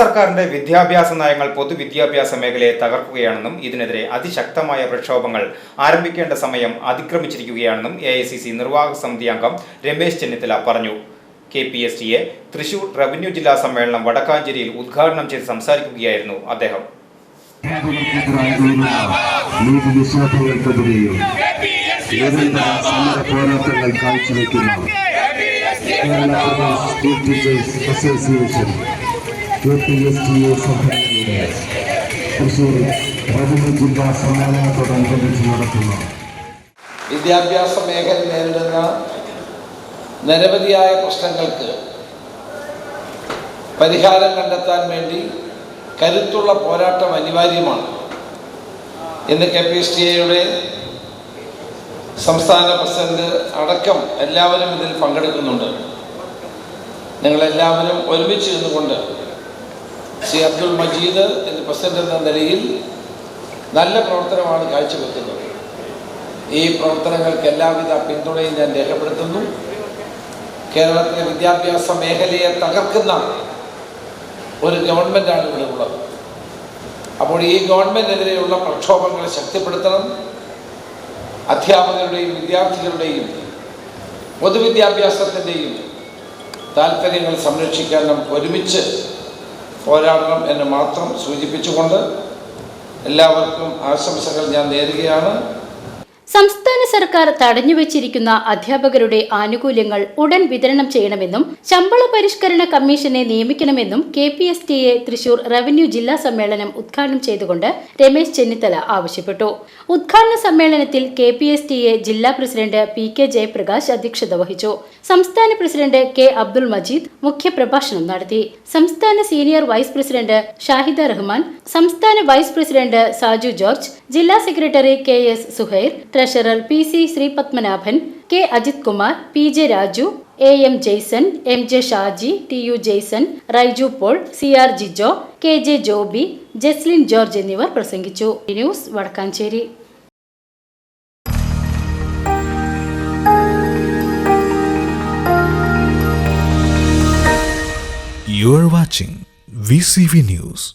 സർക്കാരിന്റെ വിദ്യാഭ്യാസ നയങ്ങൾ പൊതുവിദ്യാഭ്യാസ മേഖലയെ തകർക്കുകയാണെന്നും ഇതിനെതിരെ അതിശക്തമായ പ്രക്ഷോഭങ്ങൾ ആരംഭിക്കേണ്ട സമയം അതിക്രമിച്ചിരിക്കുകയാണെന്നും എ ഐ സി സി നിർവാഹക സമിതി അംഗം രമേശ് ചെന്നിത്തല പറഞ്ഞു. കെ പി എസ് ടിയെ തൃശൂർ റവന്യൂ ജില്ലാ സമ്മേളനം വടക്കാഞ്ചേരിയിൽ ഉദ്ഘാടനം ചെയ്ത് സംസാരിക്കുകയായിരുന്നു അദ്ദേഹം. എസ് വിദ്യാഭ്യാസ മേഖല നേരിടുന്ന നിരവധിയായ പ്രശ്നങ്ങൾക്ക് പരിഹാരം കണ്ടെത്താൻ വേണ്ടി കരുത്തുള്ള പോരാട്ടം അനിവാര്യമാണ്. ഇന്ന് കെ പി എസ് ടി എയുടെ സംസ്ഥാന പ്രസിഡന്റ് അടക്കം എല്ലാവരും ഇതിൽ പങ്കെടുക്കുന്നുണ്ട്. നിങ്ങളെല്ലാവരും ഒരുമിച്ച് നിന്നുകൊണ്ട് ശ്രീ അബ്ദുൾ മജീദ് എന്ന പ്രസിഡന്റ് എന്ന നിലയിൽ നല്ല പ്രവർത്തനമാണ് കാഴ്ചവെക്കുന്നത്. ഈ പ്രവർത്തനങ്ങൾക്ക് എല്ലാവിധ പിന്തുണയും ഞാൻ രേഖപ്പെടുത്തുന്നു. കേരളത്തിലെ വിദ്യാഭ്യാസ മേഖലയെ തകർക്കുന്ന ഒരു ഗവൺമെന്റാണ് ഇവിടെ ഉള്ളത്. അപ്പോൾ ഈ ഗവൺമെന്റിനെതിരെയുള്ള പ്രക്ഷോഭങ്ങളെ ശക്തിപ്പെടുത്തണം. അധ്യാപകരുടെയും വിദ്യാർത്ഥികളുടെയും പൊതുവിദ്യാഭ്യാസത്തിന്റെയും താല്പര്യങ്ങൾ സംരക്ഷിക്കാൻ നമുക്ക് ഒരുമിച്ച് പോരാടണം എന്ന് മാത്രം സൂചിപ്പിച്ചുകൊണ്ട് എല്ലാവർക്കും ആശംസകൾ ഞാൻ നേരുകയാണ്. സംസ്ഥാന സർക്കാർ തടഞ്ഞുവച്ചിരിക്കുന്ന അധ്യാപകരുടെ ആനുകൂല്യങ്ങൾ ഉടൻ വിതരണം ചെയ്യണമെന്നും ശമ്പള പരിഷ്കരണ കമ്മീഷനെ നിയമിക്കണമെന്നും K P S T A Thrissur revenue ജില്ലാ സമ്മേളനം ഉദ്ഘാടനം ചെയ്തുകൊണ്ട് രമേശ് ചെന്നിത്തല ആവശ്യപ്പെട്ടു. ഉദ്ഘാടന സമ്മേളനത്തിൽ K P S T A ജില്ലാ പ്രസിഡന്റ് പി കെ ജയപ്രകാശ് അധ്യക്ഷത വഹിച്ചു. സംസ്ഥാന പ്രസിഡന്റ് കെ അബ്ദുൾ മജീദ് മുഖ്യപ്രഭാഷണം നടത്തി. സംസ്ഥാന senior vice president Shahida Rahman സംസ്ഥാന വൈസ് പ്രസിഡന്റ് സാജു ജോർജ് ജില്ലാ secretary K S Suhair treasurer P C Sreepadmanabhan K Ajith Kumar P J Raju A M Jaison M J Shaji T U Jaison Raiju Paul C R Jijo K J Joby Jaslin George എന്നിവർ പ്രസംഗിച്ചു news Vadakkanchery You are watching VCV News.